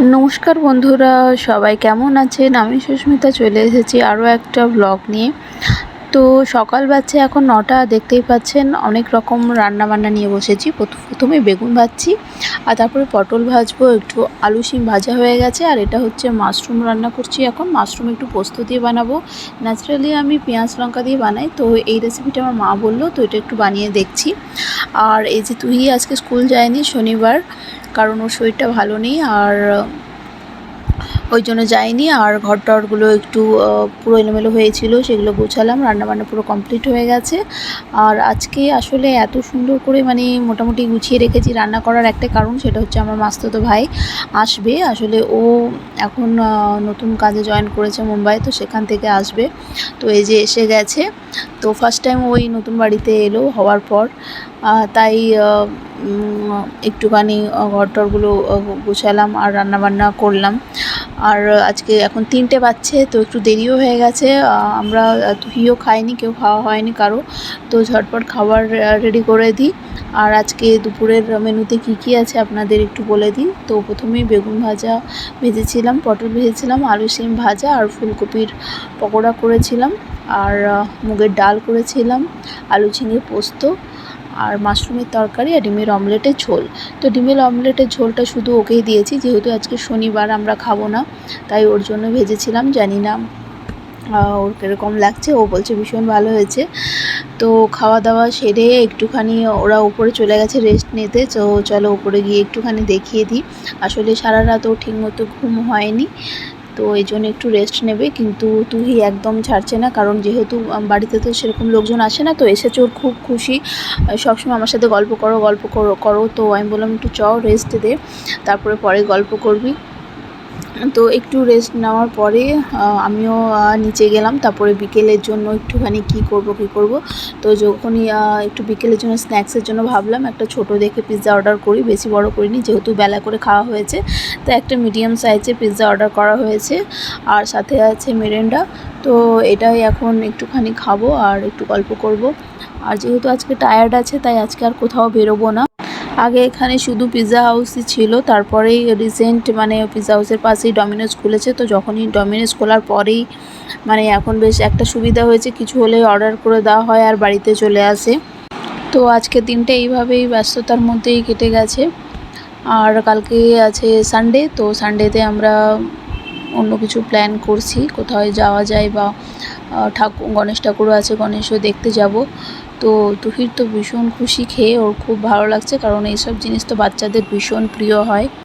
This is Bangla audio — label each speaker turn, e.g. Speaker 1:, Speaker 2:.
Speaker 1: নমস্কার বন্ধুরা, সবাই কেমন আছেন? আমি সুস্মিতা, চলে এসেছি আরও একটা ব্লগ নিয়ে। তো সকাল বাচ্চা এখন নটা, দেখতেই পাচ্ছেন, অনেক রকম রান্না বান্না নিয়ে বসেছি। প্রথ- প্রথমে বেগুন ভাজছি, আর তারপরে পটল ভাজবো, একটু আলু শিম ভাজা হয়ে গেছে, আর এটা হচ্ছে মাশরুম রান্না করছি এখন। মাশরুম একটু পোস্ত দিয়ে বানাবো। ন্যাচারালি আমি পেঁয়াজ লঙ্কা দিয়ে বানাই, তো এই রেসিপিটা আমার মা বলল, তো এটা একটু বানিয়ে দেখছি। আর এই যে তুই আজকে স্কুল যায়নি শনিবার কারণ ওর শরীরটা ভালো নেই আর ওই জন্য যাইনি, আর ঘর টরগুলো একটু পুরো এলোমেলো হয়েছিল, সেগুলো গোছালাম, রান্নাবান্না পুরো কমপ্লিট হয়ে গেছে। আর আজকে আসলে এত সুন্দর করে মানে মোটামুটি গুছিয়ে রেখেছি রান্না করার একটা কারণ, সেটা হচ্ছে আমার মাস্তুতো ভাই আসবে। আসলে ও এখন নতুন কাজে জয়েন করেছে মুম্বাই, তো সেখান থেকে আসবে। তো এই যে এসে গেছে। তো ফার্স্ট টাইম ওই নতুন বাড়িতে এলো হওয়ার পর। তাই একটুখানি ঘর টরগুলো গুছালাম আর রান্নাবান্না করলাম। আর আজকে এখন তিনটে বাজছে, তো একটু দেরিও হয়ে গেছে। আমরা তুহিও খাইনি, কেউ খাওয়া হয়নি কারও। তো ঝটপট খাবার রেডি করে দিই। আর আজকে দুপুরের মেনুতে কী কী আছে আপনাদের একটু বলে দিই। তো প্রথমেই বেগুন ভাজা ভেজেছিলাম, পটল ভেজেছিলাম, আলু সিম ভাজা আর ফুলকপির পকোড়া করেছিলাম। আর মুগের ডাল করেছিলাম, আলু ঝিঙে পোস্ত আর মাশরুমের তরকারি আর ডিমের অমলেটের ঝোল। তো ডিমের অমলেটের ঝোলটা শুধু ওকেই দিয়েছি, যেহেতু আজকে শনিবার আমরা খাব না, তাই ওর জন্য ভেজেছিলাম, জানি না ওর কীরকম লাগছে, ও বলছে ভীষণ ভালো হয়েছে। তো খাওয়া দাওয়া সেরে একটুখানি ওরা উপরে চলে গেছে রেস্ট নিতে, তো চলো উপরে গিয়ে একটুখানি দেখিয়ে দিই। আসলে সারা রাত ও ঠিকমতো ঘুম হয়নি তো এই জন্য একটু রেস্ট নেবে, কিন্তু তুই একদম ছাড়ছে না, কারণ যেহেতু বাড়িতে তো সেরকম লোকজন আসে না, তো এসেছে ওর খুব খুশি। সবসময় আমার সাথে গল্প করো গল্প করো করো। তো আমি বললাম, একটু চ রেস্ট দে। তারপরে পরে গল্প করবি। তো একটু রেস্ট নেওয়ার পরে আমিও নিচে গেলাম। তারপরে বিকেলের জন্য একটুখানি কি করব কি করব? তো যখনই একটু বিকেলের জন্য স্ন্যাক্সের জন্য ভাবলাম, একটা ছোট দেখে পিৎজা অর্ডার করি, বেশি বড় করিনি, যেহেতু বেলা করে খাওয়া হয়েছে। তো একটা মিডিয়াম সাইজের পিৎজা অর্ডার করা হয়েছে। আর সাথে আছে মেরেন্ডা তো এটাই এখন একটুখানি খাব আর একটু গল্প করব। আর যেহেতু আজকে টায়ার্ড আছে, তাই আজকে আর কোথাও বেরোবো না। আগে এখানে শুধু পিৎজা হাউসই ছিল, তারপরেই রিসেন্ট মানে পিৎজা হাউসের পাশেই ডমিনোজ খুলেছে, তো যখনই ডমিনোজ খোলার পরেই মানে এখন বেশ একটা সুবিধা হয়েছে, কিছু হলে অর্ডার করে দেওয়া হয় আর বাড়িতে চলে আসে। তো আজকের দিনটা এইভাবেই ব্যস্ততার মধ্যেই কেটে গেছে। আর কালকে আছে সানডে তো সানডেতে আমরা অন্য কিছু প্ল্যান করছি, কোথায় যাওয়া যায় বা ঠাকুর, গণেশ ঠাকুরও আছে, গণেশও দেখতে যাব। তো তুহির তো ভীষণ খুশি খেয়ে ওর খুব ভালো লাগছে, কারণ এইসব জিনিস তো বাচ্চাদের ভীষণ প্রিয় হয়।